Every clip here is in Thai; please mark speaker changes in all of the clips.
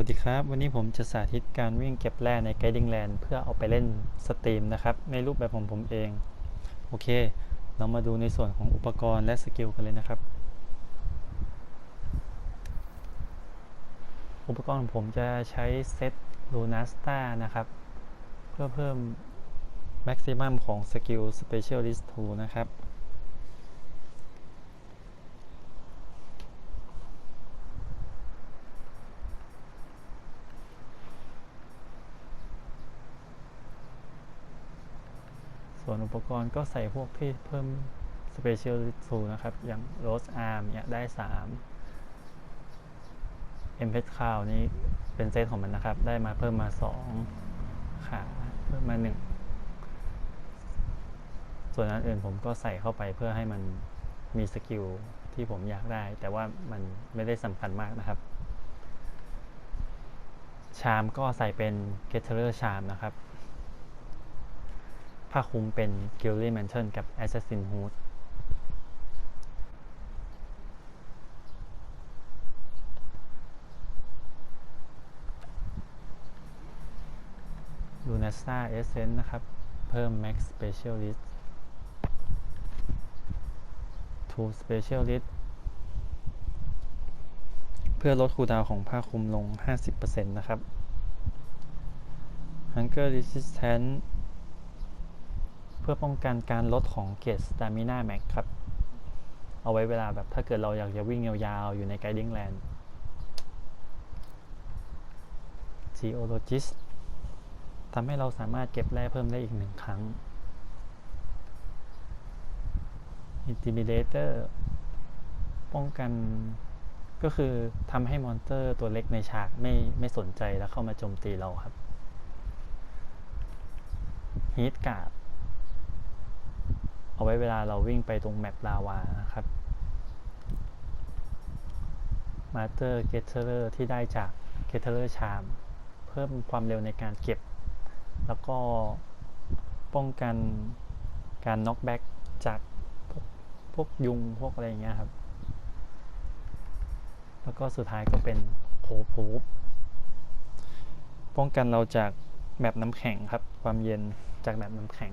Speaker 1: วัสดีครับ วันนี้ผมจะสาธิตการวิ่งเก็บแร่ใน Guiding Land เพื่อเอาไปเล่นสตรีมนะครับ ในรูปแบบของผมเอง โอเค เรามาดูในส่วนของอุปกรณ์และสกิลกันเลยนะครับ อุปกรณ์ผมจะใช้เซต Luna s t a นะครับ เพื่อเพิ่ม Maximum ของ Skill Specialist 2นะครับ ส่วนอุปกรณ์ก็ใส่พวกที่เพิ่ม Special Tool นะครับ อย่าง Rose Arm เนี่ยได้ 3 m p e t c o w นี้เป็นเซตของมันนะครับ ได้มาเพิ่มมา 2 ขาเพิ่มมา 1 ส่วนอันอื่นผมก็ใส่เข้าไปเพื่อให้มันมีสกิลที่ผมอยากได้ แต่ว่ามันไม่ได้สำคัญมากนะครับ ชามก็ใส่เป็น g e t t e r Charm นะครับ ผ้าคลุมเป็น g i l l y Mantle กับ Assassin Hood ลูนาสตา Essence นะครับ เพิ่ม Max Specialist to Specialist เพื่อลดคูลดาวของผ้าคลุมลง 50%นะครับ Hunger Resistance พื่อป้องกันการลดของเกจ Stamina Max ครับ เอาไว้เวลาแบบถ้าเกิดเราอยากจะวิ่งยาวๆ อยู่ใน Guiding Land Geologist ทำให้เราสามารถเก็บแร่เพิ่มได้อีกหนึ่งครั้ง Intimidator ป้องกันก็คือทำให้มอนเตอร์ตัวเล็กในฉากไม่ไม่สนใจแล้วเข้ามาโจมตีเราครับ Heat Guard เอาไว้เวลาเราวิ่งไปตรงแมปลาวานะครับ Master Gatherer ที่ได้จาก Gatherer Charm เพิ่มความเร็วในการเก็บ แล้วก็ป้องกันการ knock back จากพวกพวกยุงพวกอะไรอย่างเงี้ยครับ แล้วก็สุดท้ายก็เป็นโคพูฟป้องกันเราจากแมปน้ำแข็งครับ ความเย็นจากแมปน้ำแข็ง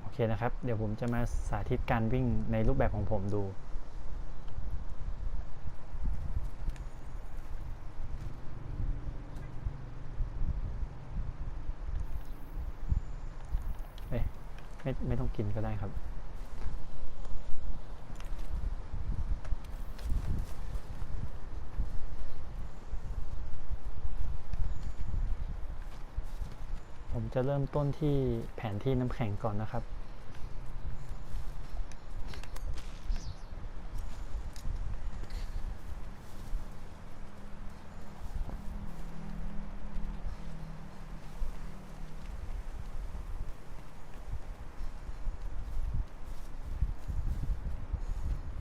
Speaker 1: โอเค นะครับ เดี๋ยวผมจะมาสาธิตการวิ่งในรูปแบบของผมดูเอ้ยไม่ไม่ต้องกินก็ได้ครับผมจะเริ่มต้นที่แผนที่น้ำแข็งก่อนนะครับ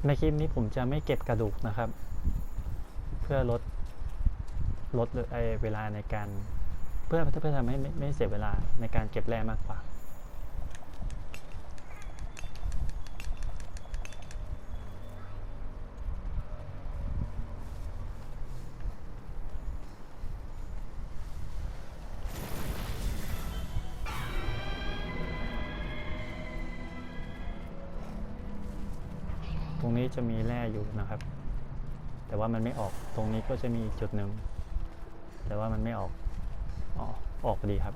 Speaker 1: ในคลิปนี้ผมจะไม่เก็บกระดูกนะครับ เพื่อลดลดไอเวลาในการ เพื่อเพื่อทำให้ไม่ไม่เสียเวลาในการเก็บแร่มากกว่า รงนี้จะมีแร่อยู่นะครับ แต่ว่ามันไม่ออกตรงนี้ก็จะมีจุดหนึ่งแต่ว่ามันไม่ออกอ๋อออกพอดีครับ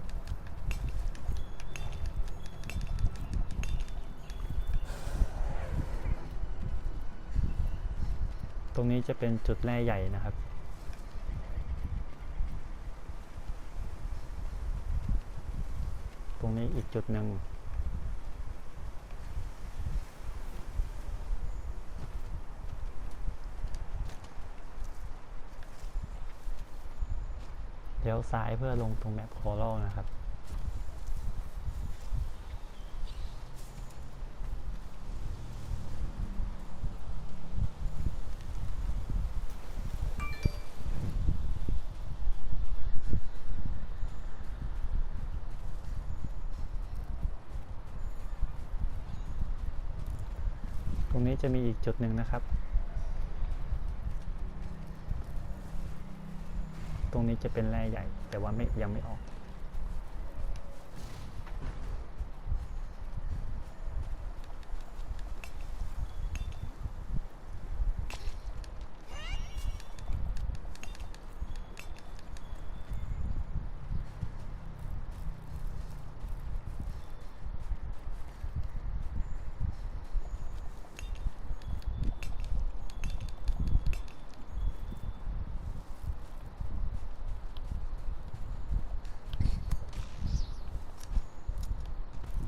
Speaker 1: ตรงนี้จะเป็นจุดแร่ใหญ่นะครับตรงนี้อีกจุดหนึ่ง เลี้ยว ซ้ายเพื่อลงตรงแมปโคลนะครับตรงนี้จะมีอีกจุดหนึ่งนะครับ ตรง นี้จะเป็นแร่ใหญ่ แต่ว่าไม่ยังไม่ออก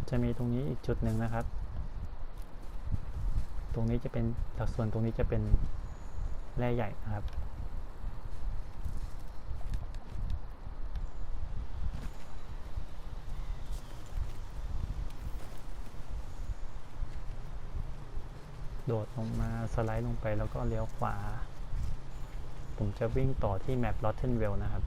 Speaker 1: จะมีตรงนี้อีกจุดหนึ่งนะครับ ตรงนี้จะเป็นแต่ส่วนตรงนี้จะเป็นแร่ใหญ่นะครับ โดดลงมาสไลด์ลงไปแล้วก็เลี้ยวขวา ผมจะวิ่งต่อที่แมปลอตเทนเวลนะครับ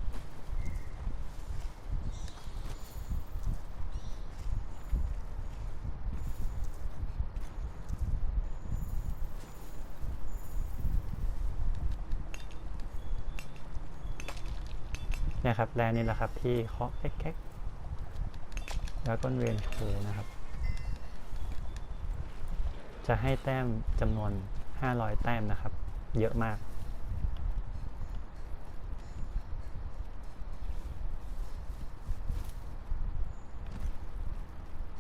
Speaker 1: นี่ยครับแลนนี่แหละครับที่เคาะแก๊กแล้วก็เวียนโชว์นะครับ จะให้แต้มจำนวน 500 แต้มนะครับ เยอะมาก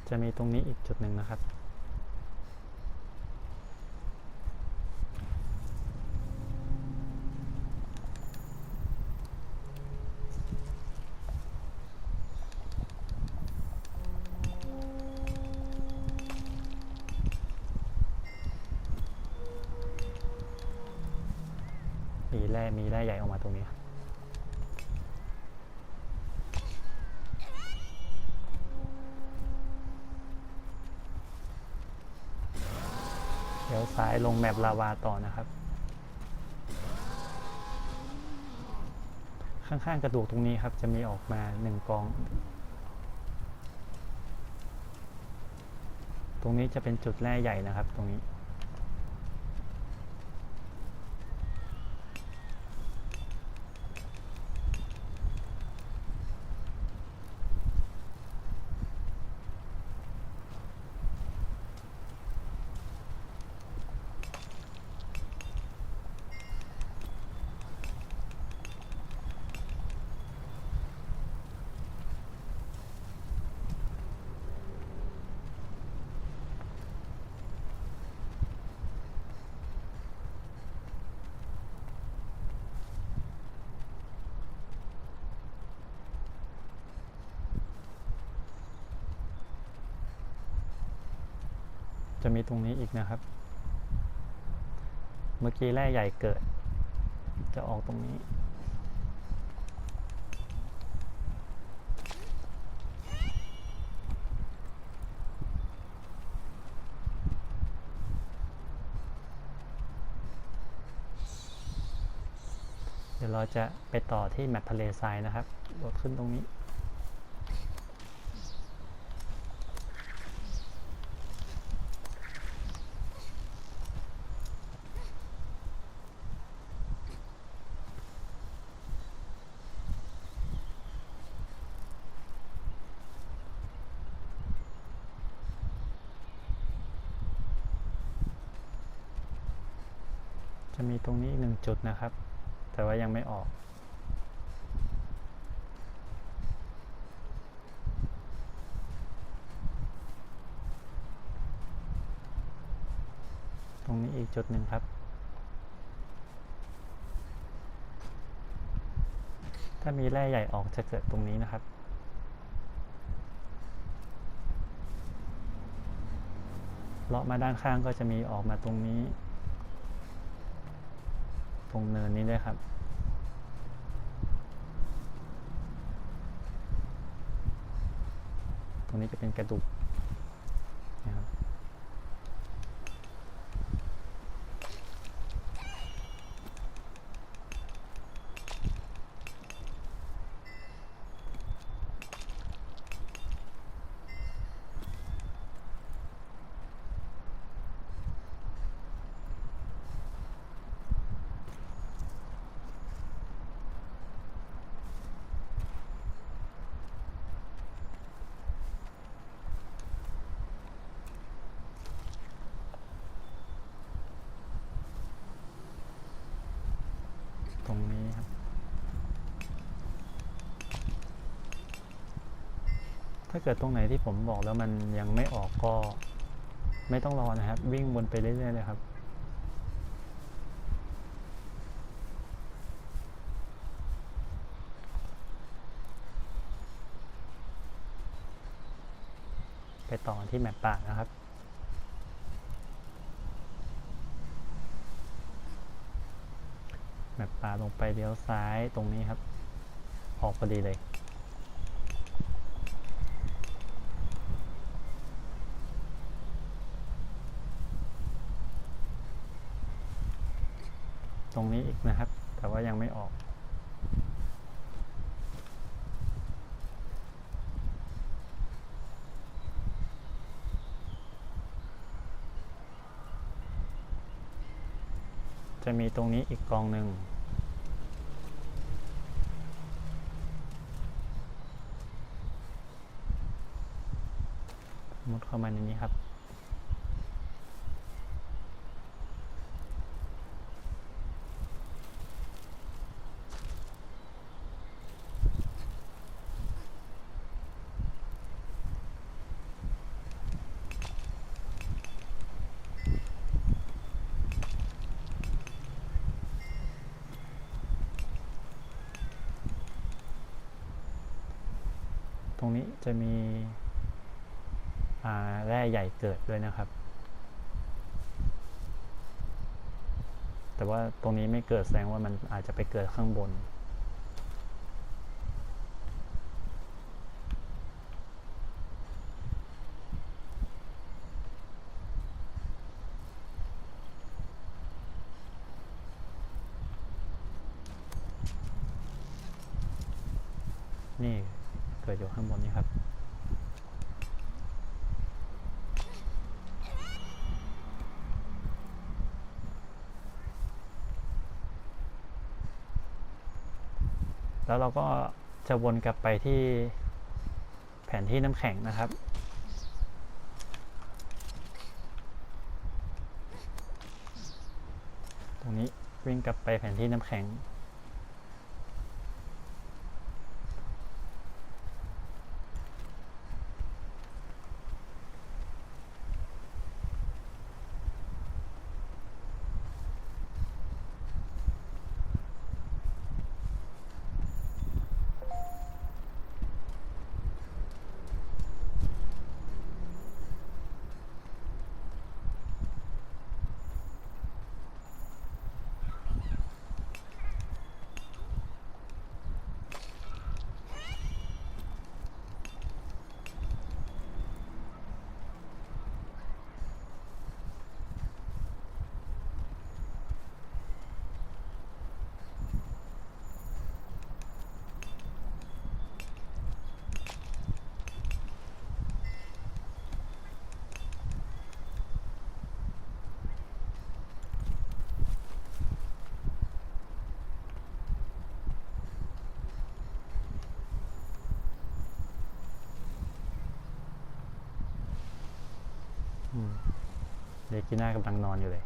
Speaker 1: จะมีตรงนี้อีกจุดหนึ่งนะครับ ร่มีแร่ใหญ่ออกมาตรงนี้เดี๋ยวซ้ายลงแมปลาวาต่อนะครับ ข้างๆกระดูกตรงนี้ครับ จะมีออกมาหนึ่งกอง ตรงนี้จะเป็นจุดแร่ใหญ่นะครับ ตรงนี้ จะมีตรงนี้อีกนะครับ เมื่อกี้แร่ใหญ่เกิด จะออกตรงนี้ เดี๋ยวเราจะไปต่อที่แมปทะเลทรายนะครับโดดขึ้นตรงนี้ จะมีตรงนี้อีกหนึ่งจุดนะครับ แต่ว่ายังไม่ออก ตรงนี้อีกจุดหนึ่งครับ ถ้ามีแร่ใหญ่ออกจะเกิดตรงนี้นะครับเลาะมาด้านข้างก็จะมีออกมาตรงนี้ ตรงเนินนี้ด้วยครับ ตรงนี้จะเป็นกระดูกนะครับ ต ถ้าเกิดตรงไหนที่ผมบอกแล้วมันยังไม่ออกก็ไม่ต้องรอนะครับ วิ่งวนไปเรื่อยๆเลยครับไปต่อที่แมปป่านะครับ แมปป่าลงไปเลี้ยวซ้ายตรงนี้ครับ ออกพอดีเลย ตรงนี้ อีกนะครับ แต่ว่ายังไม่ออกจะมีตรงนี้อีกกองหนึ่ง มุดเข้ามาในนี้ครับ ตรงนี้จะมีแร่ใหญ่เกิดด้วยนะครับ แต่ว่าตรงนี้ไม่เกิดแสดงว่ามันอาจจะไปเกิดข้างบนเกิดอยู่ข้างบนนี้ครับ แล้วเราก็จะวนกลับไปที่แผนที่น้ำแข็งนะครับ ตรงนี้วิ่งกลับไปแผนที่น้ำแข็ง เด็กกีน่ากำลังนอนอยู่เลย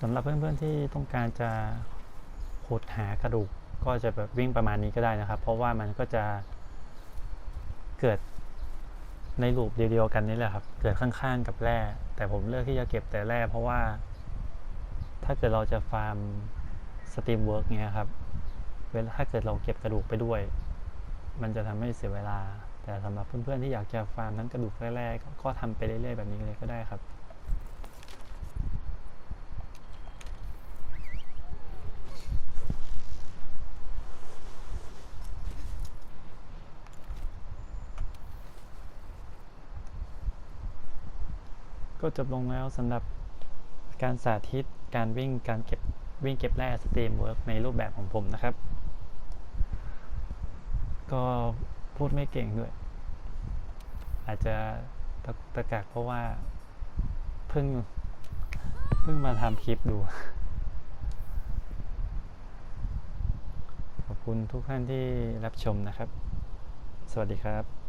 Speaker 1: สำหรับเพื่อนๆที่ต้องการจะขุดหากระดูกก็จะแบบวิ่งประมาณนี้ก็ได้นะครับ เพราะว่ามันก็จะเกิด ในลูปเดียวๆกันนี่แหละครับ เกิดข้างๆกับแร่ แต่ผมเลือกที่จะเก็บแต่แร่เพราะว่า ถ้าเกิดเราจะฟาร์มสตรีมเวิร์กเนี้ยครับเวลาถ้าเกิดเราเก็บกระดูกไปด้วย มันจะทำให้เสียเวลา แต่สำหรับเพื่อนๆที่อยากจะฟาร์มทั้งกระดูกแร่ๆก็ก็ทำไปเรื่อยๆแบบนี้เลยก็ได้ครับ ก็จบลงแล้วสำหรับการสาธิตการวิ่งการเก็บวิ่งเก็บแร่สตรีมเวิร์กในรูปแบบของผมนะครับ ก็พูดไม่เก่งด้วย อาจจะตะตะกักเพราะว่าเพิ่งเพิ่งมาทำคลิปดู ขอบคุณทุกท่านที่รับชมนะครับ สวัสดีครับ